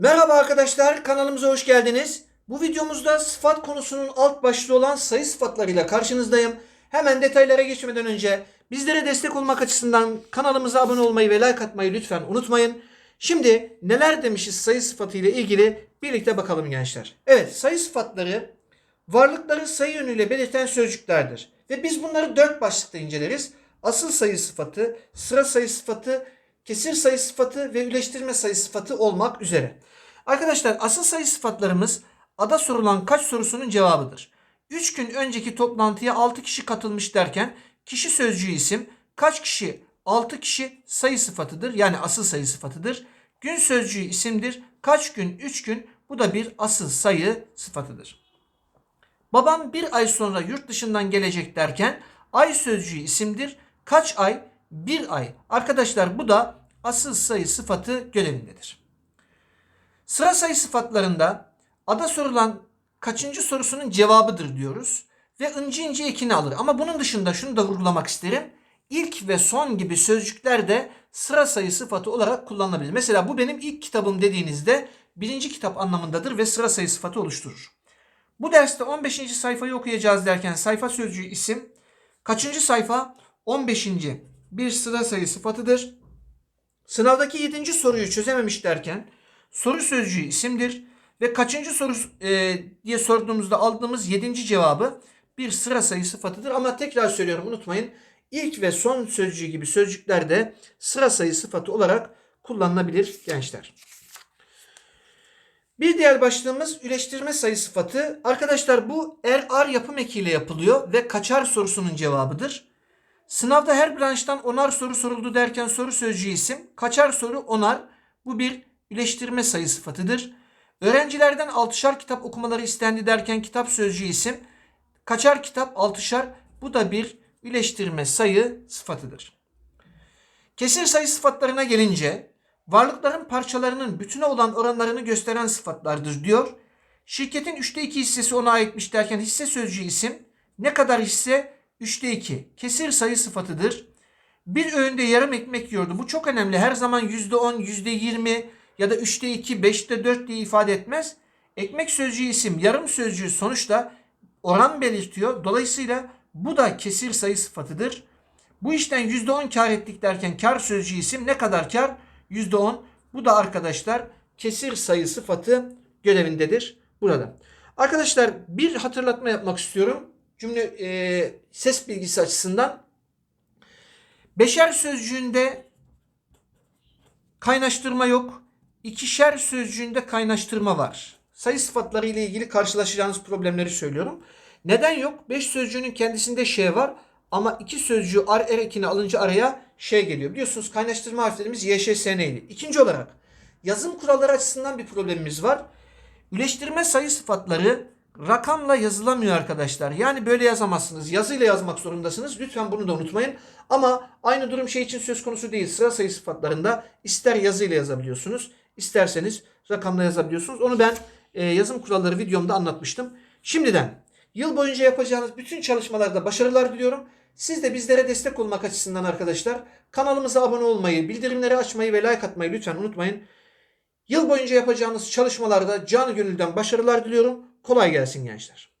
Merhaba arkadaşlar, kanalımıza hoş geldiniz. Bu videomuzda sıfat konusunun alt başlığı olan sayı sıfatlarıyla karşınızdayım. Hemen detaylara geçmeden önce bizlere destek olmak açısından kanalımıza abone olmayı ve like atmayı lütfen unutmayın. Şimdi neler demişiz sayı sıfatı ile ilgili birlikte bakalım gençler. Evet, sayı sıfatları varlıkları sayı yönüyle belirten sözcüklerdir. Ve biz bunları dört başlıkta inceleriz. Asıl sayı sıfatı, sıra sayı sıfatı, kesir sayı sıfatı ve üleştirme sayı sıfatı olmak üzere. Arkadaşlar asıl sayı sıfatlarımız ada sorulan kaç sorusunun cevabıdır. 3 gün önceki toplantıya 6 kişi katılmış derken kişi sözcüğü isim, kaç kişi 6 kişi sayı sıfatıdır. Yani asıl sayı sıfatıdır. Gün sözcüğü isimdir. Kaç gün 3 gün bu da bir asıl sayı sıfatıdır. Babam bir ay sonra yurt dışından gelecek derken ay sözcüğü isimdir. Kaç ay? Bir ay. Arkadaşlar bu da asıl sayı sıfatı görevindedir. Sıra sayı sıfatlarında ada sorulan kaçıncı sorusunun cevabıdır diyoruz. Ve inci inci ekini alır. Ama bunun dışında şunu da vurgulamak isterim. İlk ve son gibi sözcükler de sıra sayı sıfatı olarak kullanılabilir. Mesela bu benim ilk kitabım dediğinizde birinci kitap anlamındadır ve sıra sayı sıfatı oluşturur. Bu derste 15. sayfayı okuyacağız derken sayfa sözcüğü isim. Kaçıncı sayfa? 15. Bir sıra sayı sıfatıdır. Sınavdaki 7. soruyu çözememiş derken soru sözcüğü isimdir. Ve kaçıncı soru e, diye sorduğumuzda aldığımız 7. cevabı bir sıra sayı sıfatıdır. Ama tekrar söylüyorum unutmayın. İlk ve son sözcüğü gibi sözcükler de sıra sayı sıfatı olarak kullanılabilir gençler. Bir diğer başlığımız üleştirme sayı sıfatı. Arkadaşlar bu er ar yapım ekiyle yapılıyor ve kaçar sorusunun cevabıdır. Sınavda her branştan onar soru soruldu derken soru sözcüğü isim. Kaçar soru onar. Bu bir üleştirme sayı sıfatıdır. Öğrencilerden altışar kitap okumaları istendi derken kitap sözcüğü isim. Kaçar kitap altışar. Bu da bir üleştirme sayı sıfatıdır. Kesir sayı sıfatlarına gelince varlıkların parçalarının bütüne olan oranlarını gösteren sıfatlardır diyor. Şirketin 3'te 2 hissesi ona aitmiş derken hisse sözcüğü isim. Ne kadar hisse? 3'te 2. Kesir sayı sıfatıdır. Bir öğünde yarım ekmek yiyordu. Bu çok önemli. Her zaman %10, %20 ya da 3'te 2, 5'te 4 diye ifade etmez. Ekmek sözcüğü isim, yarım sözcüğü sonuçta oran belirtiyor. Dolayısıyla bu da kesir sayı sıfatıdır. Bu işten %10 kar ettik derken kar sözcüğü isim ne kadar kar? %10. Bu da arkadaşlar kesir sayı sıfatı görevindedir burada. Arkadaşlar bir hatırlatma yapmak istiyorum. Cümle e, ses bilgisi açısından. Beşer sözcüğünde kaynaştırma yok. İkişer sözcüğünde kaynaştırma var. Sayı sıfatları ile ilgili karşılaşacağınız problemleri söylüyorum. Neden yok? Beş sözcüğünün kendisinde şey var ama iki sözcüğü ar er ekini alınca araya şey geliyor. Biliyorsunuz kaynaştırma harflerimiz YŞSN'ydi. İkinci olarak yazım kuralları açısından bir problemimiz var. Üleştirme sayı sıfatları rakamla yazılamıyor arkadaşlar. Yani böyle yazamazsınız. Yazıyla yazmak zorundasınız. Lütfen bunu da unutmayın. Ama aynı durum şey için söz konusu değil. Sıra sayı sıfatlarında ister yazıyla yazabiliyorsunuz, isterseniz rakamla yazabiliyorsunuz. Onu ben e, yazım kuralları videomda anlatmıştım. Şimdiden yıl boyunca yapacağınız bütün çalışmalarda başarılar diliyorum. Siz de bizlere destek olmak açısından arkadaşlar kanalımıza abone olmayı, bildirimleri açmayı ve like atmayı lütfen unutmayın. Yıl boyunca yapacağınız çalışmalarda canı gönülden başarılar diliyorum. Kolay gelsin gençler.